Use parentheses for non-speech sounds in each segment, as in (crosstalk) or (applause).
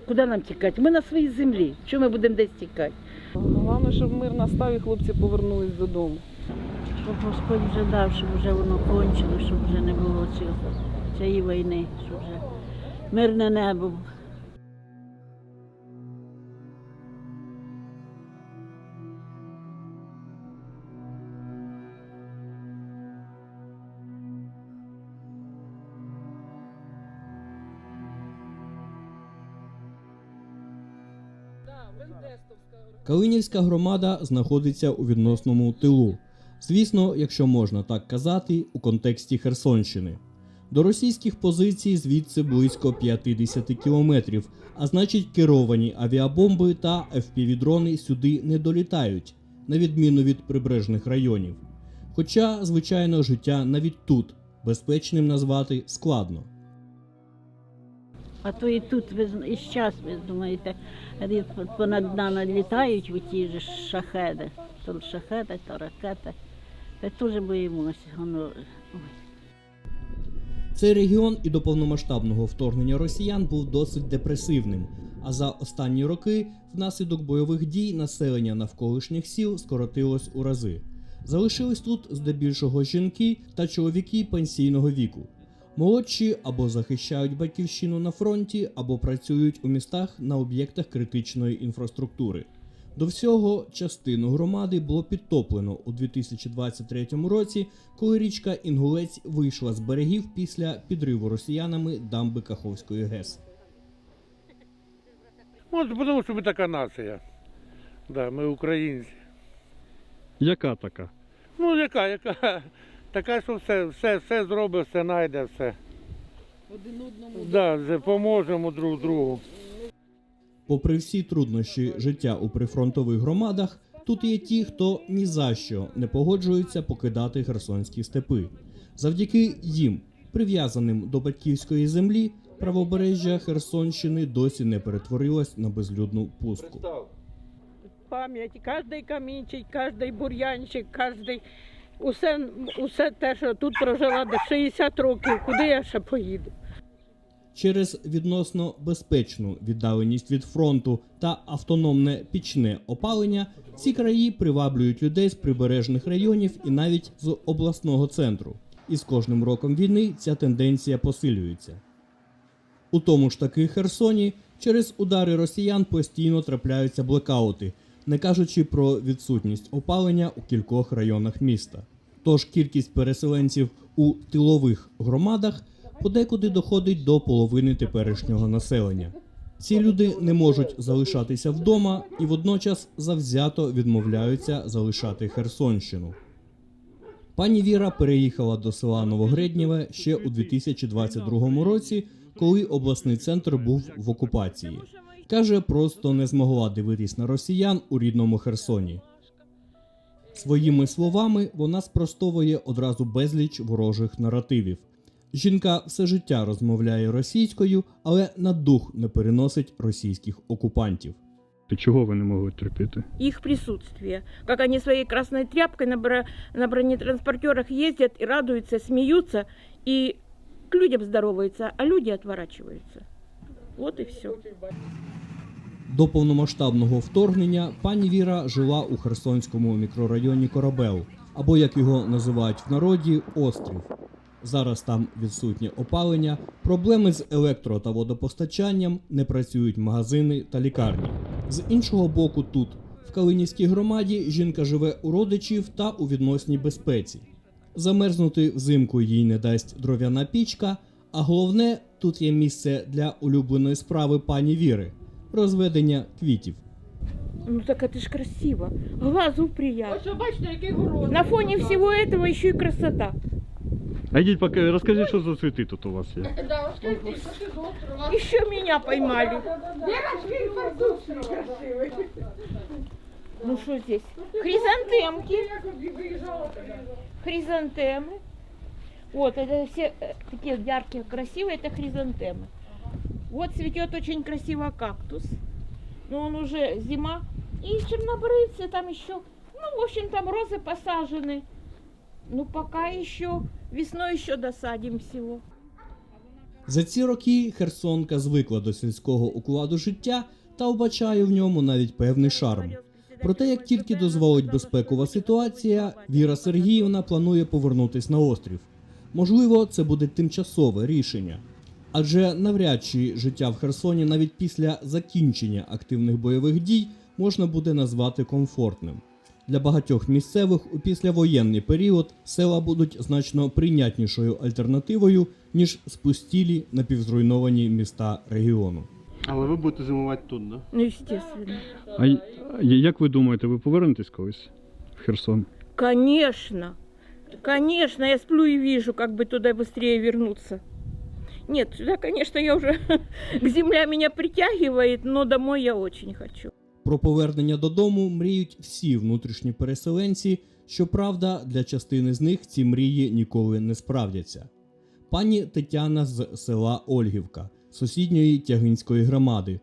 Куди нам тікати? Ми на своїй землі. Чому ми будемо десь тікати? Головне, щоб мир настав і хлопці повернулись додому. Щоб Господь вже дав, щоб вже воно кончило, щоб вже не було цього, цієї війни, щоб вже мирне небо. Калинівська громада знаходиться у відносному тилу. Звісно, якщо можна так казати, у контексті Херсонщини. До російських позицій звідси близько 50 кілометрів, а значить, керовані авіабомби та FPV-дрони сюди не долітають, на відміну від прибережних районів. Хоча, звичайно, життя навіть тут безпечним назвати складно. А то і тут ви і зараз, ви думаєте, понад нами літають в ті ж шахеди, то шахеди, то ракети. Та теж боїмося. Воно. Цей регіон і до повномасштабного вторгнення росіян був досить депресивним. А за останні роки, внаслідок бойових дій, населення навколишніх сіл скоротилось у рази. Залишились тут здебільшого жінки та чоловіки пенсійного віку. Молодші або захищають батьківщину на фронті, або працюють у містах на об'єктах критичної інфраструктури. До всього частину громади було підтоплено у 2023 році, коли річка Інгулець вийшла з берегів після підриву росіянами дамби Каховської ГЕС. От тому що ми така нація. Да, ми українці. Яка така? Ну, яка, яка? Така, що все, все, все зробить, все знайде, все. Один одному Да, поможемо друг другу. Попри всі труднощі життя у прифронтових громадах, тут є ті, хто ні за що не погоджуються покидати херсонські степи. Завдяки їм, прив'язаним до батьківської землі, правобережжя Херсонщини досі не перетворилось на безлюдну пустку. пам'ять, кожний камінчик, кожний бур'янчик, кожний усе, усе те, що тут прожила до 60 років, куди я ще поїду. Через відносно безпечну віддаленість від фронту та автономне пічне опалення ці краї приваблюють людей з прибережних районів і навіть з обласного центру. І з кожним роком війни ця тенденція посилюється. У тому ж таки Херсоні через удари росіян постійно трапляються блекаути, не кажучи про відсутність опалення у кількох районах міста. Тож кількість переселенців у тилових громадах подекуди доходить до половини теперішнього населення. Ці люди не можуть залишатися вдома і водночас завзято відмовляються залишати Херсонщину. Пані Віра переїхала до села Новогреднєве ще у 2022 році, коли обласний центр був в окупації. Каже, просто не змогла дивитись на росіян у рідному Херсоні. Своїми словами вона спростовує одразу безліч ворожих наративів. Жінка все життя розмовляє російською, але на дух не переносить російських окупантів. Ти чого не могли терпіти? Их присутствие. Как они своей красной тряпкой на, бро- на бронетранспортерах ездят и радуются, смеются, и к людям здороваются, а люди отворачиваются. Вот и все. До повномасштабного вторгнення пані Віра жила у херсонському мікрорайоні Корабел, або як його називають в народі, острів. Зараз там відсутнє опалення, проблеми з електро та водопостачанням, не працюють магазини та лікарні. З іншого боку, тут, в Калинівській громаді, жінка живе у родичів та у відносній безпеці. Замерзнути взимку їй не дасть дров'яна пічка, а головне, тут є місце для улюбленої справи пані Віри розведення квітів. Ну так это ж красиво. Глазу приятно. На фоне всего этого еще и красота. А йдіть поки розкажіть, що за цвіти тут у вас є. Еще меня поймали. Ну что здесь? Хризантемки. Хризантемы. Вот, это все э, такие яркие, красивые, это хризантемы. Вот цветет очень красиво кактус. Но он уже зима. И чернобрывцы там еще, ну, в общем, там розы посажены. Ну, пока еще, весной еще досадим всего. За ці роки Херсонка звикла до сільського укладу життя та вбачає в ньому навіть певний шарм. Проте, як тільки дозволить безпекова ситуація, Віра Сергіївна планує повернутись на острів. Можливо, це буде тимчасове рішення. Адже навряд чи життя в Херсоні навіть після закінчення активних бойових дій можна буде назвати комфортним. Для багатьох місцевих у післявоєнний період села будуть значно прийнятнішою альтернативою, ніж спустілі напівзруйновані міста регіону. Але ви будете зимувати тут, да? Ну, естественно. А як ви думаєте, ви повернетесь колись в Херсон? Конечно. Конечно, я сплю и вижу, как бы туда быстрее вернуться. Нет, сюда, конечно, я уже... (laughs) Земля меня притягивает, но домой я очень хочу. Про повернення додому мріють всі внутрішні переселенці. Щоправда, для частини з них ці мрії ніколи не справдяться. Пані Тетяна з села Ольгівка, сусідньої Тягинської громади.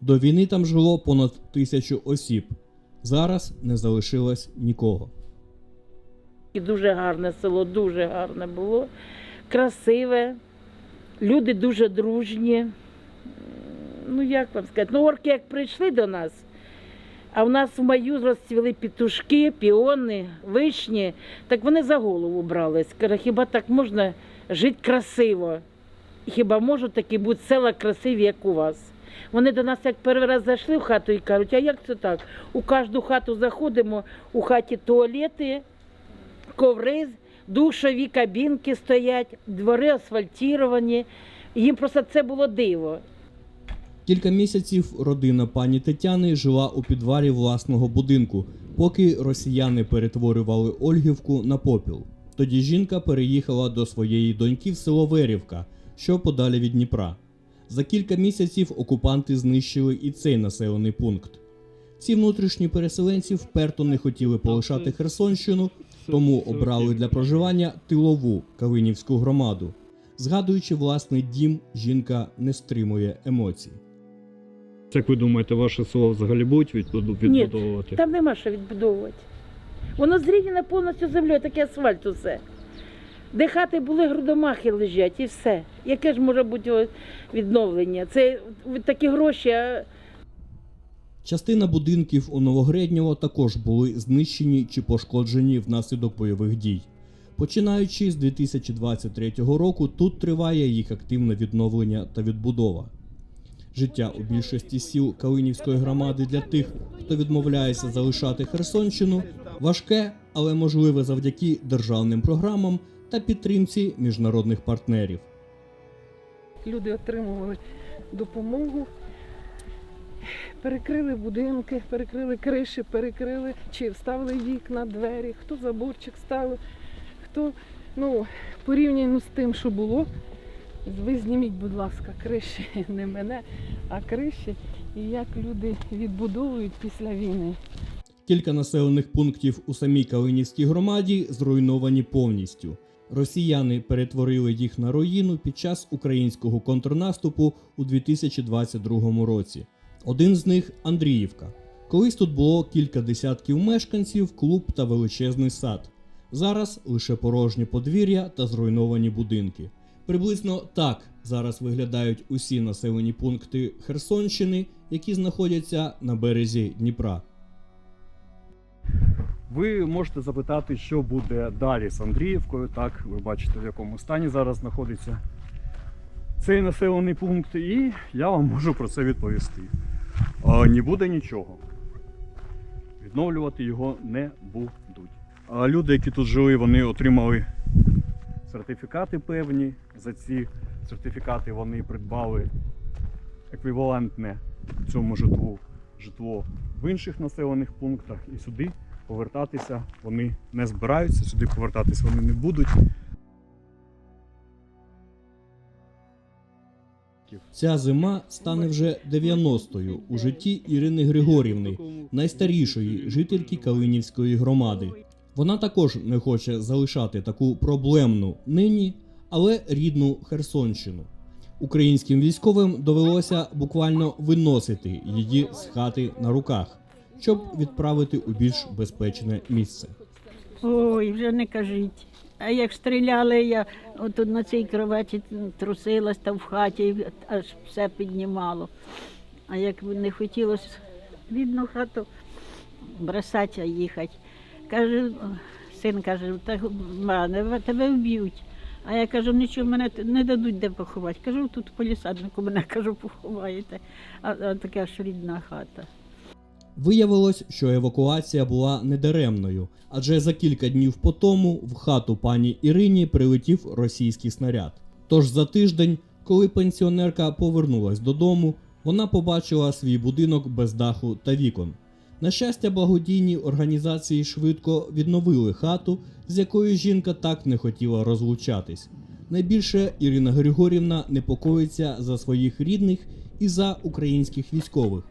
До війни там жило понад тисячу осіб. Зараз не залишилось нікого. І дуже гарне село, дуже гарне було, красиве, люди дуже дружні. Ну, як вам сказати, ну орки як прийшли до нас, а в нас в маю розцвіли петушки, піони, вишні, так вони за голову брались. Каже, хіба так можна жити красиво? Хіба можуть такі бути села красиві, як у вас? Вони до нас як перший раз зайшли в хату і кажуть, а як це так? У кожну хату заходимо, у хаті туалети, коври, душові кабінки стоять, двори асфальтовані. Їм просто це було диво. Кілька місяців родина пані Тетяни жила у підвалі власного будинку, поки росіяни перетворювали Ольгівку на попіл. Тоді жінка переїхала до своєї доньки в село Верівка, що подалі від Дніпра. За кілька місяців окупанти знищили і цей населений пункт. Ці внутрішні переселенці вперто не хотіли полишати Херсонщину, тому обрали для проживання тилову Калинівську громаду. Згадуючи власний дім, жінка не стримує емоцій. Як ви думаєте, ваше село взагалі будуть відбуду- Ні, відбудовувати? Там нема що відбудовувати. Воно зрівняно повністю землею, таке асфальт усе. Де хати були, грудомахи лежать і все. Яке ж може бути відновлення? Це такі гроші, а Частина будинків у Новогреднєво також були знищені чи пошкоджені внаслідок бойових дій. Починаючи з 2023 року, тут триває їх активне відновлення та відбудова. Життя у більшості сіл Калинівської громади для тих, хто відмовляється залишати Херсонщину, важке, але можливе завдяки державним програмам та підтримці міжнародних партнерів. Люди отримували допомогу. Перекрили будинки, перекрили криші, перекрили чи вставили вікна, двері, хто заборчик ставив, хто ну, порівняно з тим, що було. Ви зніміть, будь ласка, криші, не мене, а криші, і як люди відбудовують після війни. Кілька населених пунктів у самій Калинівській громаді зруйновані повністю. Росіяни перетворили їх на руїну під час українського контрнаступу у 2022 році. Один з них Андріївка. Колись тут було кілька десятків мешканців, клуб та величезний сад. Зараз лише порожні подвір'я та зруйновані будинки. Приблизно так зараз виглядають усі населені пункти Херсонщини, які знаходяться на березі Дніпра. Ви можете запитати, що буде далі з Андріївкою. Так, ви бачите, в якому стані зараз знаходиться цей населений пункт, і я вам можу про це відповісти. Не буде нічого. Відновлювати його не будуть. А люди, які тут жили, вони отримали сертифікати певні. За ці сертифікати вони придбали еквівалентне цьому житлу житло в інших населених пунктах і сюди повертатися вони не збираються, сюди повертатися вони не будуть. Ця зима стане вже 90-ю у житті Ірини Григорівни, найстарішої жительки Калинівської громади. Вона також не хоче залишати таку проблемну нині, але рідну Херсонщину. Українським військовим довелося буквально виносити її з хати на руках, щоб відправити у більш безпечне місце. Ой, вже не кажіть. А як стріляли, я от на цій кроваті трусилась та в хаті, аж все піднімало. А як не хотілося рідну хату бросати, а їхати. Каже, син каже, та ма, не- тебе вб'ють. А я кажу, нічого, мене не дадуть де поховати. Кажу, тут в полісаднику мене (laughs) кажу, поховаєте. А, а така ж рідна хата. Виявилось, що евакуація була недаремною, адже за кілька днів по тому в хату пані Ірині прилетів російський снаряд. Тож за тиждень, коли пенсіонерка повернулась додому, вона побачила свій будинок без даху та вікон. На щастя, благодійні організації швидко відновили хату, з якою жінка так не хотіла розлучатись. Найбільше Ірина Григорівна непокоїться за своїх рідних і за українських військових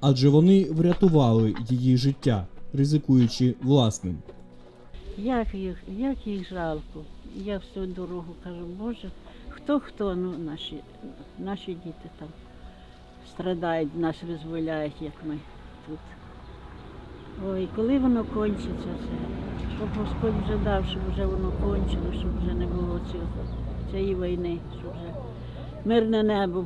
адже вони врятували її життя, ризикуючи власним. Як їх, як їх жалко. Я всю дорогу кажу, Боже, хто хто, ну наші, наші діти там страдають, нас визволяють, як ми тут. Ой, коли воно кончиться це? Щоб Господь вже дав, щоб вже воно кончило, щоб вже не було цього, цієї війни, щоб вже мирне небо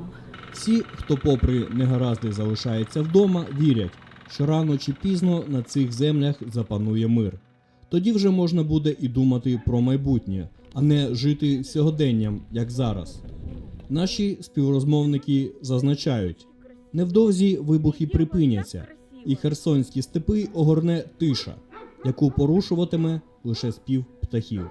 Всі, хто попри негаразди залишається вдома, вірять, що рано чи пізно на цих землях запанує мир. Тоді вже можна буде і думати про майбутнє, а не жити сьогоденням, як зараз. Наші співрозмовники зазначають, невдовзі вибухи припиняться, і херсонські степи огорне тиша, яку порушуватиме лише спів птахів.